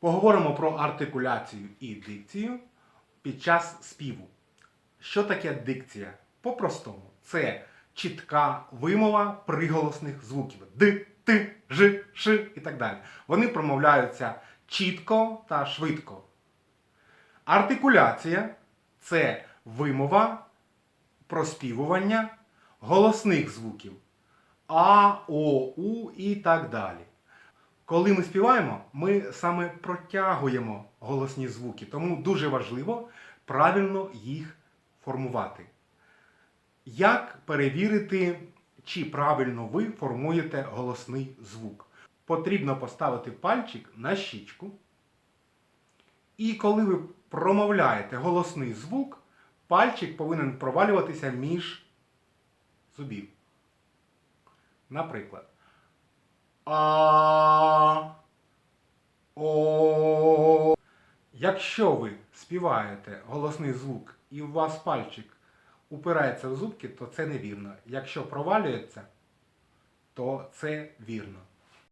Поговоримо про артикуляцію і дикцію під час співу. Що таке дикція? По-простому, це чітка вимова приголосних звуків д, т, ж, ш і так далі. Вони промовляються чітко та швидко. Артикуляція це вимова проспівування голосних звуків А, О, У і так далі. Коли ми співаємо, ми саме протягуємо голосні звуки, тому дуже важливо правильно їх формувати. Як перевірити, чи правильно ви формуєте голосний звук? Потрібно поставити пальчик на щічку. І коли ви промовляєте голосний звук, пальчик повинен провалюватися між зубів. Наприклад. А. О. Якщо ви співаєте голосний звук і у вас пальчик упирається в зубки, то це невірно. Якщо провалюється, то це вірно.